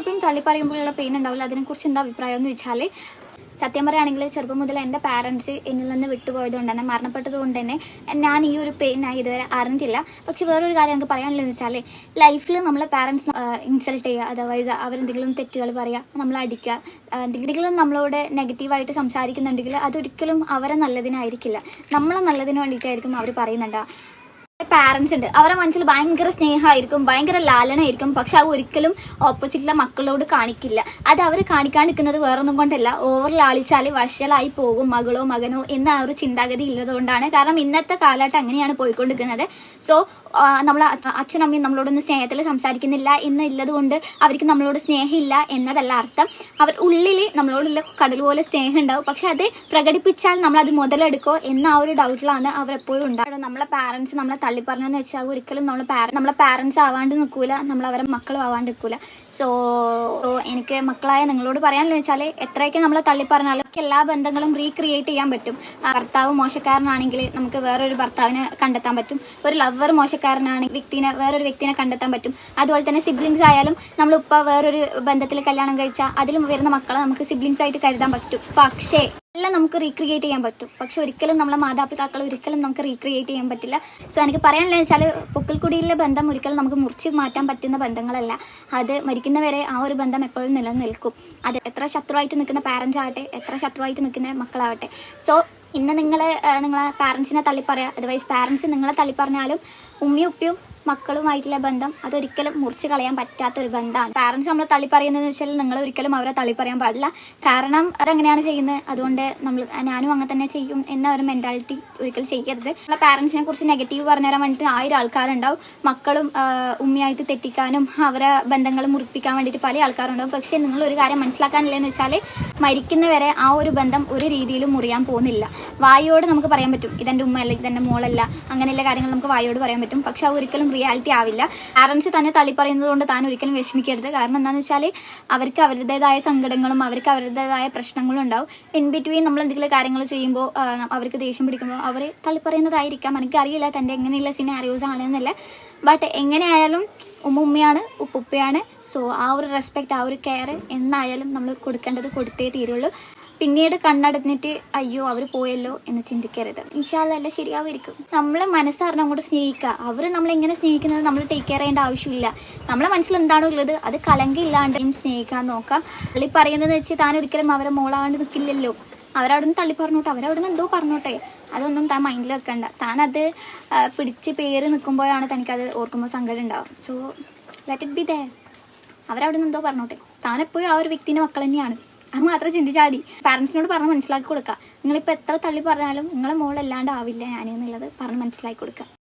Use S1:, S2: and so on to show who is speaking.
S1: ഇപ്പം തള്ളി പറയുമ്പോഴുള്ള പെയിൻ ഉണ്ടാവില്ല. അതിനെക്കുറിച്ച് എന്താ അഭിപ്രായം എന്ന് വെച്ചാൽ സത്യം പറയുകയാണെങ്കിൽ ചെറുപ്പം മുതൽ എന്റെ പാരൻസ് എന്നിൽ നിന്ന് വിട്ടുപോയത് കൊണ്ട് തന്നെ മരണപ്പെട്ടത് കൊണ്ട് തന്നെ ഞാൻ ഈ ഒരു പെയിൻ ആയി ഇതുവരെ അറിഞ്ഞിട്ടില്ല. പക്ഷെ വേറൊരു കാര്യം എനിക്ക് പറയാനുള്ളതെന്ന് വെച്ചാൽ ലൈഫിൽ നമ്മളെ പാരൻസ് ഇൻസൾട്ട് ചെയ്യുക അതർവൈസ് അവരെന്തെങ്കിലും തെറ്റുകൾ പറയുക നമ്മളെ അടിക്കുക എന്തെങ്കിലും നമ്മളോട് നെഗറ്റീവായിട്ട് സംസാരിക്കുന്നുണ്ടെങ്കിൽ അതൊരിക്കലും അവരെ നല്ലതിനായിരിക്കില്ല. നമ്മളെ നല്ലതിന് വേണ്ടിയിട്ടായിരിക്കും അവർ പറയുന്നുണ്ടാവുക. പാരൻസ് ഉണ്ട്. അവരുടെ മനസ്സിൽ ഭയങ്കര സ്നേഹമായിരിക്കും ഭയങ്കര ലാലനായിരിക്കും പക്ഷെ അത് ഒരിക്കലും ഓപ്പോസിറ്റിലെ മക്കളോട് കാണിക്കില്ല. അത് അവർ കാണിക്കാൻ നിൽക്കുന്നത് വേറൊന്നും കൊണ്ടല്ല. ഓവർ ലാളിച്ചാൽ വഷളായി പോകും മകളോ മകനോ എന്ന ആ ഒരു ചിന്താഗതി ഉള്ളതുകൊണ്ടാണ് കാരണം ഇന്നത്തെ കാലഘട്ടം അങ്ങനെയാണ് പോയിക്കൊണ്ടിരിക്കുന്നത്. സോ നമ്മൾ അച്ഛനമ്മയും നമ്മളോടൊന്നും സ്നേഹത്തിൽ സംസാരിക്കുന്നില്ല എന്നുള്ളത് കൊണ്ട് അവർക്ക് നമ്മളോട് സ്നേഹമില്ല എന്നതല്ല അർത്ഥം. അവർ ഉള്ളിൽ നമ്മളോടുള്ള കടൽ പോലെ സ്നേഹം ഉണ്ടാവും പക്ഷെ അത് പ്രകടിപ്പിച്ചാൽ നമ്മൾ അത് മുതലെടുക്കോ എന്ന ആ ഒരു ഡൗട്ടിലാണ് അവർ എപ്പോഴും ഉണ്ടാവുക. നമ്മളെ പാരൻസ് നമ്മളെ തള്ളി പറഞ്ഞെന്ന് വെച്ചാൽ ഒരിക്കലും നമ്മൾ പാര നമ്മളെ പാരൻസ് ആവാണ്ട് നിൽക്കൂല നമ്മൾ അവരെ മക്കളും ആവാണ്ട് നിൽക്കൂല സോ എനിക്ക് മക്കളായ നിങ്ങളോട് പറയാനെന്ന് വെച്ചാൽ എത്രയൊക്കെ നമ്മളെ തള്ളി പറഞ്ഞാലും എല്ലാ ബന്ധങ്ങളും റീക്രിയേറ്റ് ചെയ്യാൻ പറ്റും. ഭർത്താവ് മോശക്കാരനാണെങ്കിൽ നമുക്ക് വേറൊരു ഭർത്താവിനെ കണ്ടെത്താൻ പറ്റും. ഒരു ലവർ മോശക്കാരനാണെങ്കിൽ വ്യക്തിനെ വേറൊരു വ്യക്തിനെ കണ്ടെത്താൻ പറ്റും. അതുപോലെ തന്നെ സിബ്ലിങ്സ് ആയാലും നമ്മൾ നമ്മളിപ്പോൾ വേറൊരു ബന്ധത്തിൽ കല്യാണം കഴിച്ചാൽ അതിലും വരുന്ന മക്കളെ നമുക്ക് സിബ്ലിങ്സ് ആയിട്ട് കരുതാൻ പറ്റും. പക്ഷേ എല്ലാം നമുക്ക് റീക്രിയേറ്റ് ചെയ്യാൻ പറ്റും. പക്ഷെ ഒരിക്കലും നമ്മളെ മാതാപിതാക്കൾ ഒരിക്കലും നമുക്ക് റീക്രിയേറ്റ് ചെയ്യാൻ പറ്റില്ല. സോ എനിക്ക് പറയാനുള്ളത് വെച്ചാൽ പൊക്കിൾക്കുടിയിലെ ബന്ധം ഒരിക്കലും നമുക്ക് മുറിച്ച് മാറ്റാൻ പറ്റുന്ന ബന്ധങ്ങളല്ല. അത് മരിക്കുന്നവരെ ആ ഒരു ബന്ധം എപ്പോഴും നിലനിൽക്കും. അത് എത്ര ശത്രുവായിട്ട് നിൽക്കുന്ന പാരൻസ് ആവട്ടെ എത്ര ശത്രുവായിട്ട് നിൽക്കുന്ന മക്കളാവട്ടെ. സോ ഇന്ന് നിങ്ങൾ നിങ്ങളെ പാരൻസിനെ തള്ളിപ്പറയുക അതർവൈസ് പാരൻസ് നിങ്ങളെ തള്ളിപ്പറഞ്ഞാലും ഉമ്മയും ഉപ്പയും മക്കളുമായിട്ടുള്ള ബന്ധം അതൊരിക്കലും മുറിച്ച് കളയാൻ പറ്റാത്ത ഒരു ബന്ധമാണ്. പാരൻസ് നമ്മളെ തള്ളി പറയുന്നതെന്ന് വെച്ചാൽ നിങ്ങൾ ഒരിക്കലും അവരെ തള്ളി പറയാൻ പാടില്ല. കാരണം അവരെങ്ങനെയാണ് ചെയ്യുന്നത്? അതുകൊണ്ട് നമ്മൾ ഞാനും അങ്ങനെ തന്നെ ചെയ്യും എന്ന ഒരു മെന്റാലിറ്റി ഒരിക്കലും ചെയ്യരുത്. നമ്മളെ പാരൻസിനെ കുറിച്ച് നെഗറ്റീവ് പറഞ്ഞു തരാൻ വേണ്ടിയിട്ട് ആയിരം ആൾക്കാരുണ്ടാവും. മക്കളും ഉമ്മയായിട്ട് തെറ്റിക്കാനും അവരെ ബന്ധങ്ങൾ മുറിപ്പിക്കാൻ വേണ്ടിയിട്ട് പല ആൾക്കാരുണ്ടാവും. പക്ഷേ നിങ്ങൾ ഒരു കാര്യം മനസ്സിലാക്കാനില്ലെന്ന് വെച്ചാൽ മരിക്കുന്നവരെ ആ ഒരു ബന്ധം ഒരു രീതിയിലും മുറിയാൻ പോകുന്നില്ല. വായോട് നമുക്ക് പറയാൻ പറ്റും. ഇതെന്റെ ഉമ്മയല്ല ഇതെന്റെ മോളല്ല അങ്ങനെയുള്ള കാര്യങ്ങൾ നമുക്ക് വായോട് പറയാൻ പറ്റും. പക്ഷെ അത് ഒരിക്കലും റിയാലിറ്റി ആവില്ല. പാരൻസ് തന്നെ തള്ളി പറയുന്നത് കൊണ്ട് താൻ ഒരിക്കലും വിഷമിക്കരുത്. കാരണം എന്താണെന്ന് വെച്ചാൽ അവർക്ക് അവരുടേതായ സങ്കടങ്ങളും അവർക്ക് അവരുടേതായ പ്രശ്നങ്ങളും ഉണ്ടാവും. ഇൻ ബിറ്റ്വീൻ നമ്മൾ എന്തെങ്കിലും കാര്യങ്ങൾ ചെയ്യുമ്പോൾ അവർക്ക് ദേഷ്യം പിടിക്കുമ്പോൾ അവർ തള്ളി പറയുന്നതായിരിക്കാം. എനിക്കറിയില്ല തന്റെ എങ്ങനെയുള്ള സിനാരിയോസ് ആണെന്നല്ല. ബട്ട് എങ്ങനെയായാലും ഉമ്മ ഉമ്മയാണ് ഉപ്പുപ്പയാണ്. സോ ആ ഒരു റെസ്പെക്റ്റ് ആ ഒരു കെയർ എന്നായാലും നമ്മൾ കൊടുക്കേണ്ടത് കൊടുത്തേ തീരുള്ളൂ. പിന്നീട് കണ്ണടഞ്ഞിട്ട് അയ്യോ അവർ പോയല്ലോ എന്ന് ചിന്തിക്കരുത്. ഇൻഷാല്ല ശരിയാവുമായിരിക്കും. നമ്മൾ മനസ്സറിഞ്ഞ് അങ്ങോട്ട് സ്നേഹിക്കുക. അവർ നമ്മളെങ്ങനെ സ്നേഹിക്കുന്നത് നമ്മൾ ടേക്ക് കെയർ ചെയ്യേണ്ട ആവശ്യമില്ല. നമ്മളെ മനസ്സിൽ എന്താണോ ഉള്ളത്? അത് കലങ്കില്ലാണ്ട് സ്നേഹിക്കാൻ നോക്കാം പുള്ളി പറയുന്നത് വെച്ച് താൻ ഒരിക്കലും അവരെ മോളാണ്ട് നിൽക്കില്ലല്ലോ അവരവിടെ നിന്ന് തള്ളി പറഞ്ഞോട്ടെ. അവരവിടെ നിന്ന് എന്തോ പറഞ്ഞോട്ടെ. അതൊന്നും താൻ മൈൻഡിൽ വെക്കണ്ട. താൻ അത് പിടിച്ച് പേര് നിൽക്കുമ്പോഴാണ് തനിക്കത് ഓർക്കുമ്പോൾ സങ്കടം ഉണ്ടാവും സോ ലെറ്റ് ഇറ്റ് ബി ദേ അവരവിടെ നിന്ന് എന്തോ പറഞ്ഞോട്ടെ. താനെപ്പോഴും ആ ഒരു വ്യക്തിന്റെ മക്കൾ തന്നെയാണ് അത് മാത്രം ചിന്തിച്ചാൽ മതി. പാരൻസിനോട് പറഞ്ഞ് മനസ്സിലാക്കി കൊടുക്കുക നിങ്ങളിപ്പോൾ എത്ര തള്ളി പറഞ്ഞാലും നിങ്ങളെ മോളല്ലാണ്ട് ആവില്ല ഞാൻ എന്നുള്ളത് പറഞ്ഞ് മനസ്സിലാക്കി കൊടുക്കുക